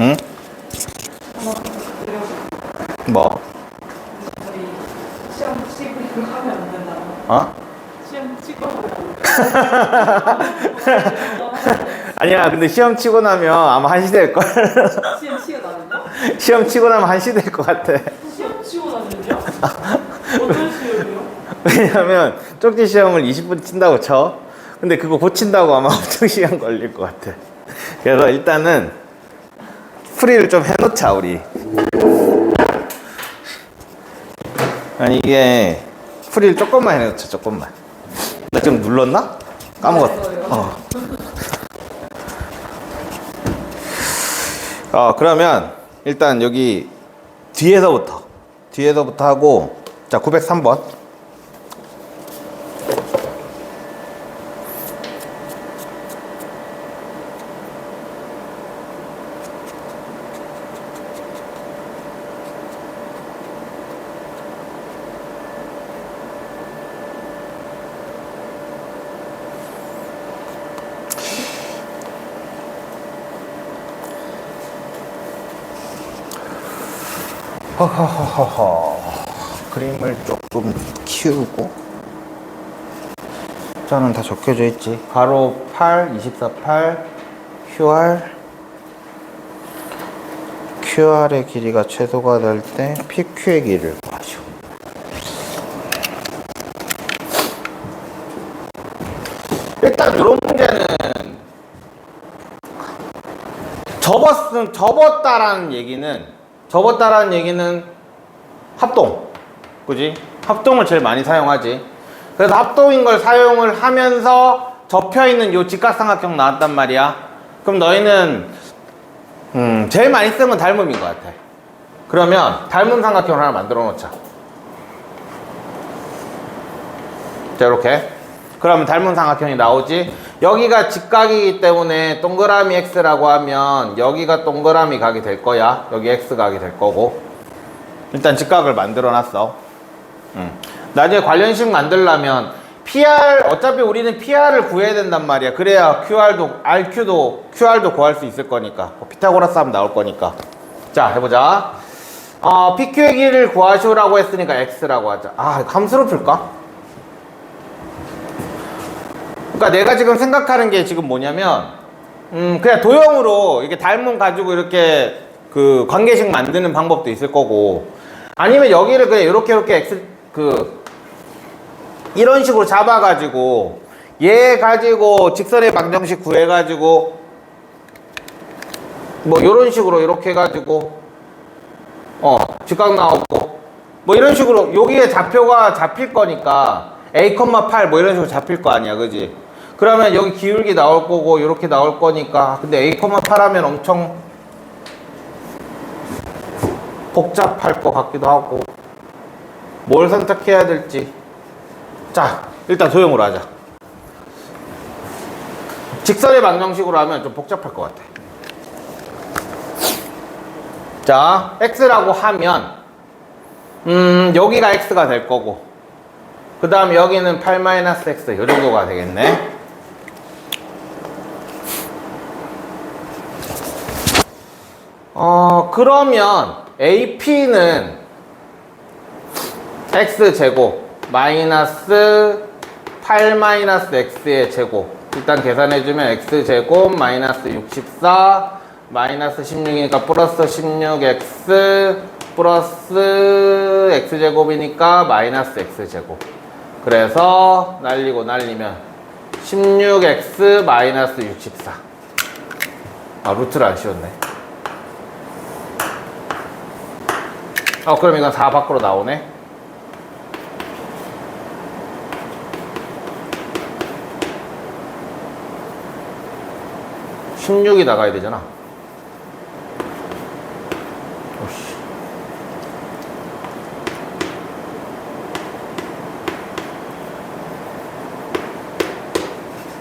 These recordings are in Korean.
응? 뭐? 시험 치고 이거 하면 안 된다. 어? 시험 치고 아니야, 근데 시험 치고 나면 아마 한시 될걸? 시험 치고 나면요? 시험 치고 나면 한시 될 것 같아. 시험 치고 나면요? 어떤 시험이요? 왜냐면 쪽지 시험을 20분 친다고 쳐. 근데 그거 고친다고 아마 엄청 시간 걸릴 것 같아. 그래서 일단은 프리를 좀 해놓자 우리. 아니 이게 프리를 조금만 해놓자 조금만. 나 지금 눌렀나? 까먹었어. 어. 어 그러면 일단 여기 뒤에서부터 뒤에서부터 하고 자 903번. 허허허허 그림을 조금 키우고. 숫자는 다 적혀져 있지. 가로 8, 24, 8 QR QR의 길이가 최소가 될 때 PQ의 길이를 구하시오 일단 이런 문제는 접었음, 접었다라는 얘기는 접었다라는 얘기는 합동 그지? 합동을 제일 많이 사용하지. 그래서 합동인 걸 사용을 하면서 접혀 있는 요 직각삼각형 나왔단 말이야. 그럼 너희는 음 제일 많이 쓴건 닮음인 것 같아. 그러면 닮은 삼각형을 하나 만들어 놓자. 자 이렇게. 그러면 닮은 삼각형이 나오지 여기가 직각이기 때문에 동그라미 x라고 하면 여기가 동그라미 각이 될 거야. 여기 x 각이 될 거고. 일단 직각을 만들어 놨어. 음. 나중에 관련식 만들려면 PR 어차피 우리는 PR을 구해야 된단 말이야. 그래야 QR도 RQ도 QR도 구할 수 있을 거니까. 뭐 피타고라스 하면 나올 거니까. 자 해보자. 어, PQ의 길이를 구하시오라고 했으니까 X라고 하자. 아 함수로 풀까? 그러니까 내가 지금 생각하는 게 지금 뭐냐면 음 그냥 도형으로 이렇게 닮음 가지고 이렇게 그 관계식 만드는 방법도 있을 거고 아니면 여기를 그냥 이렇게 이렇게 x 그 이런 식으로 잡아 가지고 얘 가지고 직선의 방정식 구해 가지고 뭐 이런 식으로 이렇게 해 가지고 어 직각 나오고 뭐 이런 식으로 여기에 좌표가 잡힐 거니까 a, 8 뭐 이런 식으로 잡힐 거 아니야 그지 그러면 여기 기울기 나올 거고 이렇게 나올 거니까 근데 a, 8 하면 엄청 복잡할 것 같기도 하고 뭘 선택해야 될지. 자 일단 소형으로 하자. 직선의 방정식으로 하면 좀 복잡할 것 같아. 자 x라고 하면 음 여기가 x가 될 거고 그 다음 여기는 8-x 이 정도가 되겠네 어 그러면 AP는 x제곱 마이너스 8 마이너스 x의 제곱. 일단 계산해주면 x제곱 마이너스 64 마이너스 16이니까 플러스 16x 플러스 x제곱이니까 마이너스 x제곱. 그래서 날리고 날리면 16x 마이너스 64 아 루트를 안 씌웠네 어 그럼 이건 4 밖으로 나오네. (16이) 나가야 되잖아.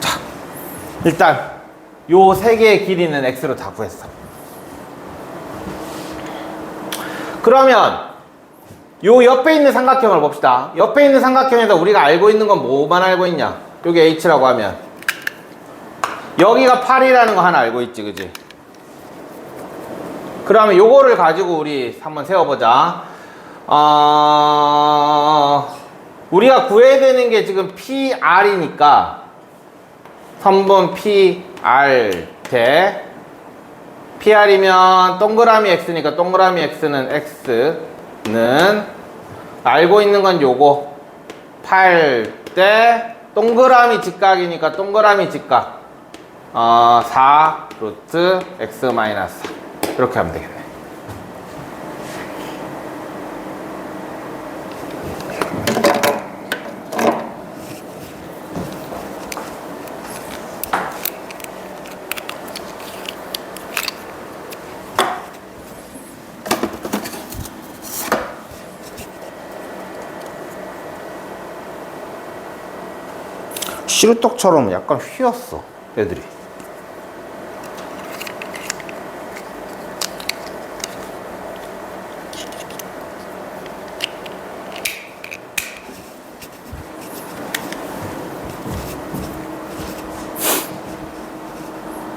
자 일단 요 세 개의 길이는 x로 다 구했어 그러면 요 옆에 있는 삼각형을 봅시다. 옆에 있는 삼각형에서 우리가 알고 있는 건 뭐만 알고 있냐? 요게 h라고 하면 여기가 8이라는 거 하나 알고 있지, 그지? 그러면 요거를 가지고 우리 한번 세워보자. 어, 우리가 구해야 되는 게 지금 PR이니까 선분 PR 대 PR이면 동그라미 X니까 동그라미 X는 X는 알고 있는 건 요거. 8대 동그라미 직각이니까 동그라미 직각. 어, 4 루트 X 마이너스 4 이렇게 하면 되겠네 시루떡처럼 약간 휘었어 애들이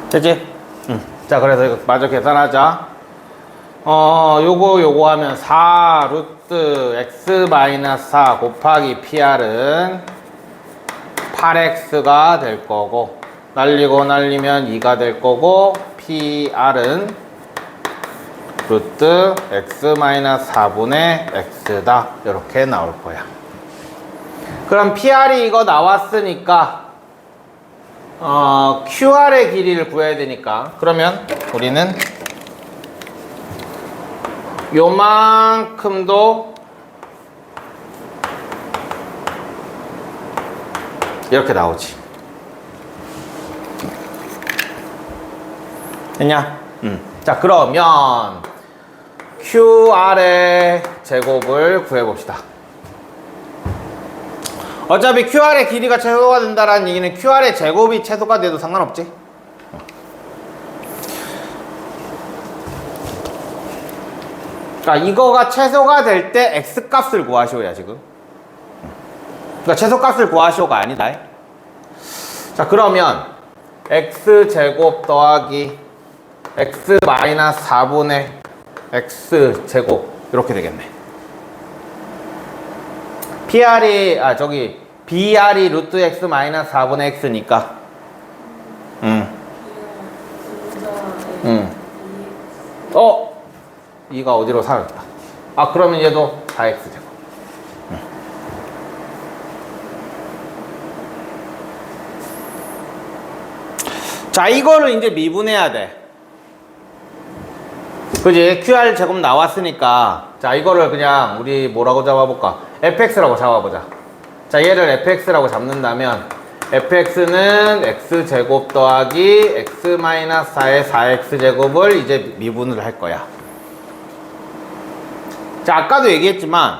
되지? 응. 자 그래서 이거 마저 계산하자 어 요거 요거 하면 4 루트 x 마이너스 4 곱하기 PR은 8x가 될 거고 날리고 날리면 2가 될 거고 PR은 루트 x 마이너스 4분의 x다. 이렇게 나올 거야. 그럼 PR이 이거 나왔으니까 어, QR의 길이를 구해야 되니까. 그러면 우리는 요만큼도 이렇게 나오지. 됐냐? 음. 자, 그러면 QR의 제곱을 구해봅시다. 어차피 QR의 길이가 최소가 된다라는 얘기는 QR의 제곱이 최소가 돼도 상관없지. 그러니까 이거가 최소가 될 때 X 값을 구하시오야 지금. 그러니까 최소 값을 구하시오가 아니다. 자 그러면 x 제곱 더하기 x 마이너스 4분의 x 제곱 이렇게 되겠네. PR이 아 저기 BR이 루트 x 마이너스 4분의 x니까. 음. 음. 어? 2가 어디로 사라졌다. 아 그러면 얘도 4x 제곱. 자, 이거를 이제 미분해야 돼. 그지? QR 제곱 나왔으니까. 자, 이거를 그냥 우리 뭐라고 잡아볼까? fx라고 잡아보자. 자, 얘를 fx라고 잡는다면, fx는 x제곱 더하기 x-4의 4x제곱을 이제 미분을 할 거야. 자, 아까도 얘기했지만,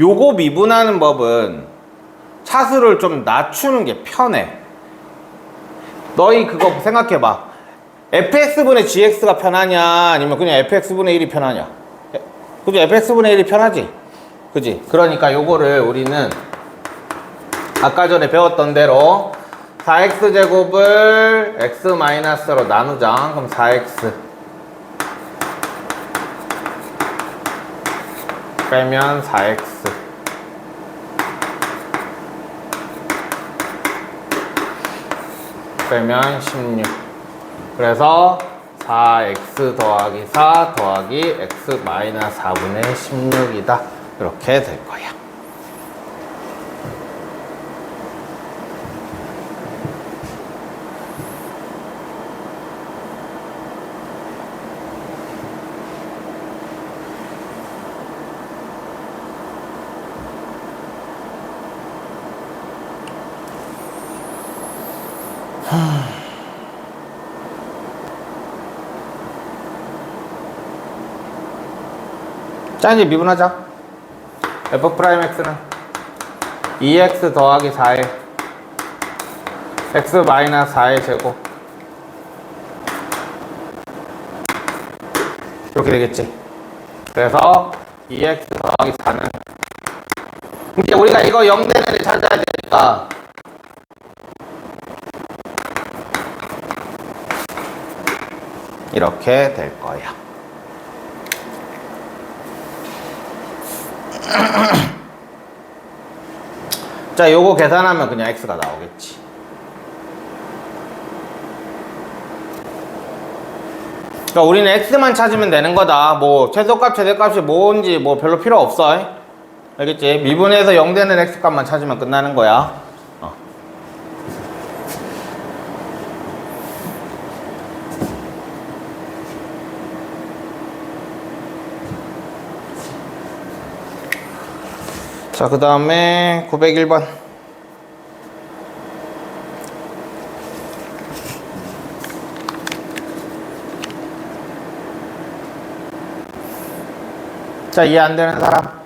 요거 미분하는 법은 차수를 좀 낮추는 게 편해. 너희 그거 생각해봐. fx분의 gx가 편하냐, 아니면 그냥 fx분의 1이 편하냐? 에, 그지? fx분의 1이 편하지? 그지? 그러니까 요거를 우리는 아까 전에 배웠던 대로 4x제곱을 x-로 나누자. 그럼 4x. 빼면 4x. 빼면 16 그래서 4x 더하기 4 더하기 x 마이너스 4분의 16이다. 이렇게 될 거야 자 이제 미분하자. F 프라임 x는 2x 더하기 4의 x 마이너스 4의 제곱. 이렇게 되겠지? 그래서 2x 더하기 4는 이제 우리가 이거 0되는 애 찾아야 되니까 이렇게 될 거야 자, 요거 계산하면 그냥 x가 나오겠지. 그러니까 우리는 x만 찾으면 되는 거다. 뭐 최소값, 최대값이 뭔지 뭐 별로 필요 없어. 알겠지? 미분에서 0 되는 x값만 찾으면 끝나는 거야. 어. 자, 그 다음에 901번. 자, 이해 안 되는 사람?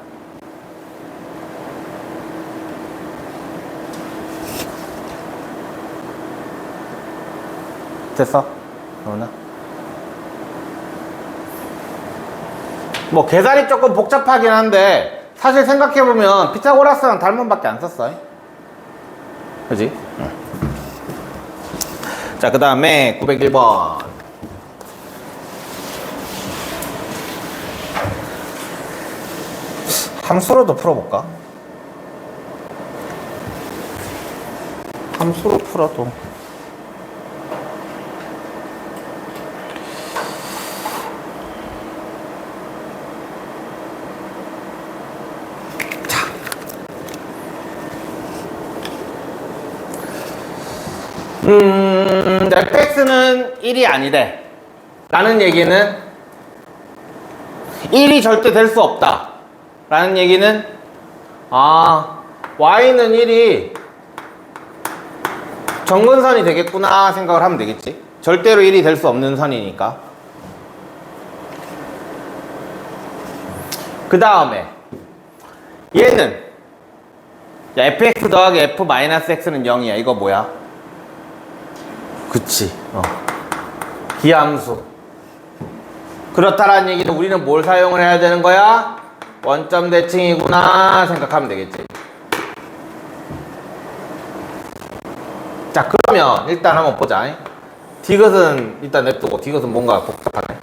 됐어? 그러나? 뭐 계산이 조금 복잡하긴 한데 사실 생각해보면 피타고라스랑 닮은 밖에 안 썼어 그지? 자그 다음에 901번 함수로도 풀어볼까? 함수로 풀어도 fx는 1이 아니래. 라는 얘기는 1이 절대 될 수 없다. 라는 얘기는 아, y는 1이 정근선이 되겠구나 생각을 하면 되겠지. 절대로 1이 될 수 없는 선이니까. 그 다음에 얘는 야, fx 더하기 f 마이너스 x는 0이야. 이거 뭐야? 그치. 어. 기함수. 그렇다라는 얘기는 우리는 뭘 사용을 해야 되는 거야? 원점 대칭이구나 생각하면 되겠지. 자, 그러면 일단 한번 보자. 디귿은 일단 냅두고 디귿은 뭔가 복잡하네.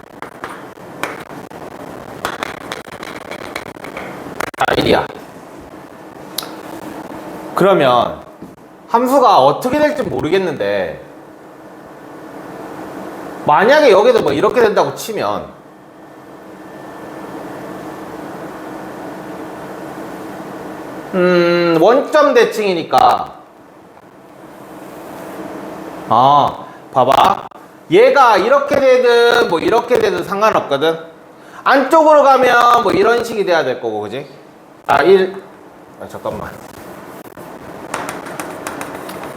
자, 1이야. 그러면 함수가 어떻게 될지 모르겠는데 만약에 여기도 뭐 이렇게 된다고 치면 음 원점 대칭이니까. 아 봐봐. 얘가 이렇게 되든 뭐 이렇게 되든 상관없거든. 안쪽으로 가면 뭐 이런 식이 돼야 될 거고 그지? 아1 아, 잠깐만.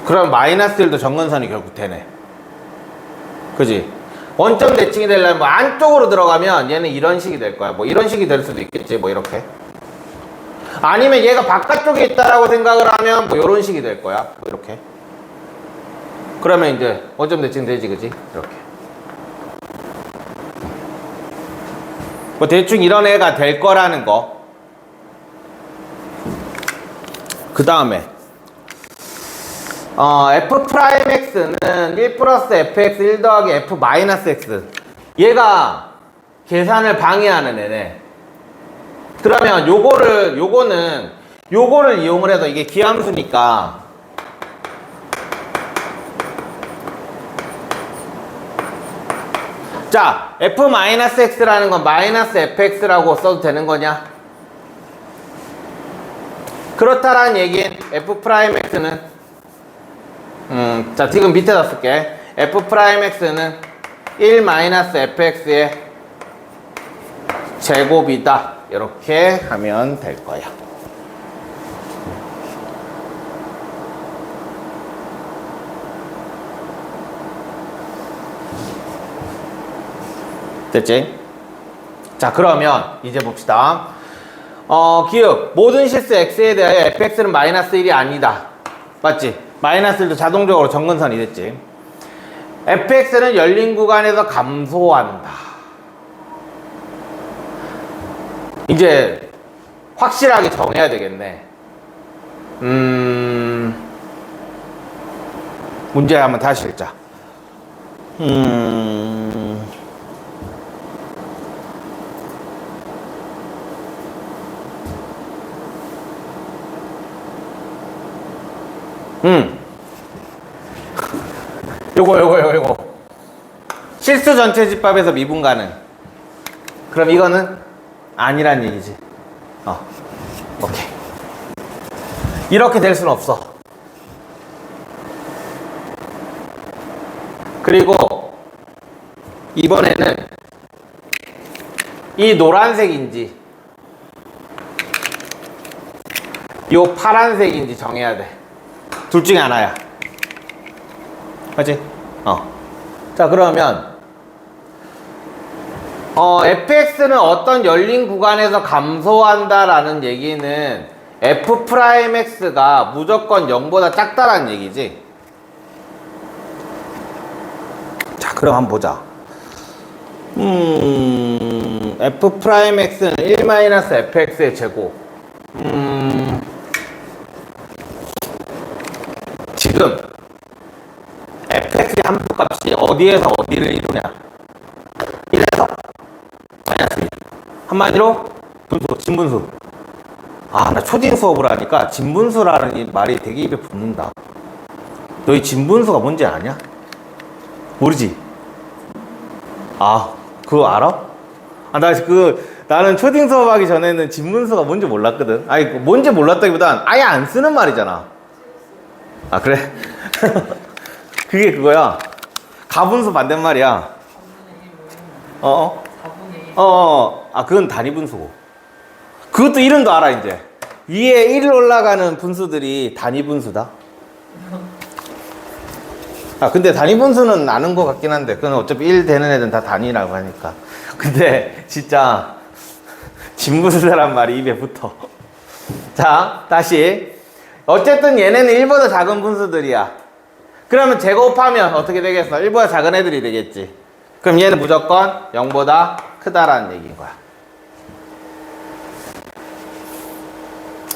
그럼 마이너스 1도 정근선이 결국 되네. 그지? 원점 대칭이 되려면 뭐 안쪽으로 들어가면 얘는 이런 식이 될 거야. 뭐 이런 식이 될 수도 있겠지. 뭐 이렇게. 아니면 얘가 바깥쪽에 있다라고 생각을 하면 뭐 이런 식이 될 거야. 뭐 이렇게. 그러면 이제 원점 대칭 되지, 그지? 이렇게. 뭐 대충 이런 애가 될 거라는 거. 그 다음에 어, f 프라임 x는 1 플러스 fx 1 더하기 f 마이너스 x. 얘가 계산을 방해하는 애네. 그러면 요거를 요거는 요거를 이용을 해서 이게 기함수니까. 자 f 마이너스 x라는 건 마이너스 fx라고 써도 되는 거냐? 그렇다라는 얘기는 f 프라임 x는 음, 자, 지금 밑에다 쓸게. f 프라임 x는 1 마이너스 fx의 제곱이다. 이렇게 하면 될 거야. 됐지? 자, 그러면 이제 봅시다. 어, 기억. 모든 실수 x에 대하여 fx는 마이너스 1이 아니다. 맞지? 마이너스 1도 자동적으로 정근선이 됐지. fx는 열린 구간에서 감소한다. 이제 확실하게 정해야 되겠네. 음, 문제 한번 다시 읽자. 음, 음. 요거 요거 요거 요거. 실수 전체 집합에서 미분 가능. 그럼 이거는 아니란 얘기지. 어. 오케이. 이렇게 될 수는 없어. 그리고 이번에는 이 노란색인지 요 파란색인지 정해야 돼. 둘 중에 하나야. 맞지? 어. 자, 그러면 어, fx는 어떤 열린 구간에서 감소한다라는 얘기는 f 프라임 x가 무조건 0보다 작다라는 얘기지. 자, 그럼 한번 보자. 음, f 프라임 x는 1 마이너스 fx의 제곱. 음, 지금 fx의 함수값이 어디에서 어디를 이루냐? 1에서 마이너스 1. 한마디로 분수, 진분수. 아, 나 초딩 수업을 하니까 진분수라는 이 말이 되게 입에 붙는다. 너희 진분수가 뭔지 아냐? 모르지? 아, 그거 알아? 아, 나 그, 나는 초딩 수업하기 전에는 진분수가 뭔지 몰랐거든. 아니, 그 뭔지 몰랐다기보단 아예 안 쓰는 말이잖아. 아, 그래? 그게 그거야. 가분수 반대말이야. 어, 어? 4분의 1. 어, 어, 아, 그건 단위 분수고. 그것도 이름도 알아, 이제. 위에 1 올라가는 분수들이 단위 분수다. 아, 근데 단위 분수는 아는 것 같긴 한데, 그건 어차피 1 되는 애들은 다 단위라고 하니까. 근데, 진짜, 진분수란 말이 입에 붙어. 자, 다시. 어쨌든 얘네는 1보다 작은 분수들이야. 그러면 제곱하면 어떻게 되겠어? 1보다 작은 애들이 되겠지. 그럼 얘는 무조건 0보다 크다라는 얘기인 거야.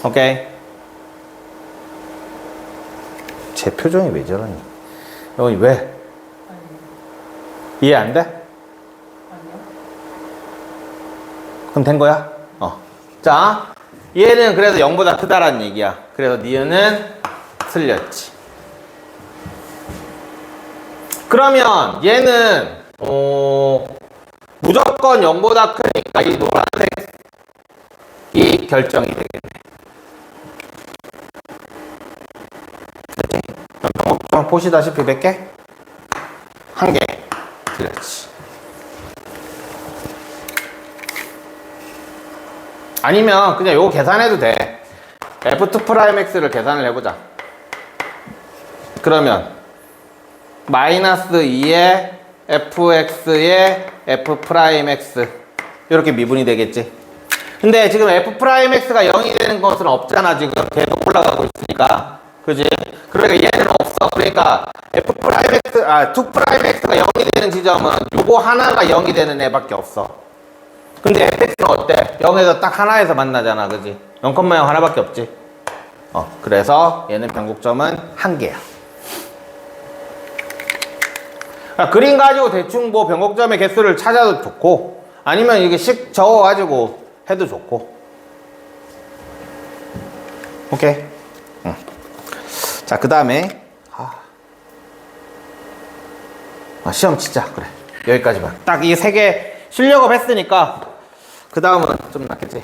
오케이. 제 표정이 왜 저러니? 영훈이 왜? 아니, 이해 안 돼? 아니요. 그럼 된 거야? 어. 자, 얘는 그래서 0보다 크다라는 얘기야. 그래서 니은은 틀렸지. 그러면 얘는 어, 무조건 0보다 크니까 이 노란색 이 결정이 되겠네. 그럼 좀 보시다시피 몇 개? 한 개. 틀렸지. 아니면 그냥 요거 계산해도 돼. F2 프라임 X를 계산을 해보자. 그러면 마이너스 2의 fx의 f 프라임 x 이렇게 미분이 되겠지. 근데 지금 f 프라임 x가 0이 되는 것은 없잖아 지금 계속 올라가고 있으니까. 그지? 그러니까 얘는 없어. 그러니까 f 프라임 x 아2 프라임 x가 0이 되는 지점은 요거 하나가 0이 되는 애밖에 없어. 근데 fx는 어때? 0에서 딱 하나에서 만나잖아. 그지? 0,0 하나밖에 없지. 어, 그래서 얘는 변곡점은 한 개야. 아, 그림 가지고 대충 뭐 변곡점의 개수를 찾아도 좋고 아니면 이게 식 적어가지고 해도 좋고 오케이 응. 자그 다음에 아. 아, 시험 치자 그래 여기까지만 딱 이 세 개 실력업 했으니까 그 다음은 좀 낫겠지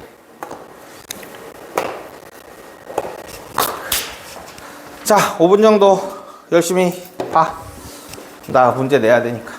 자 5분 정도 열심히 봐 나 문제 내야 되니까.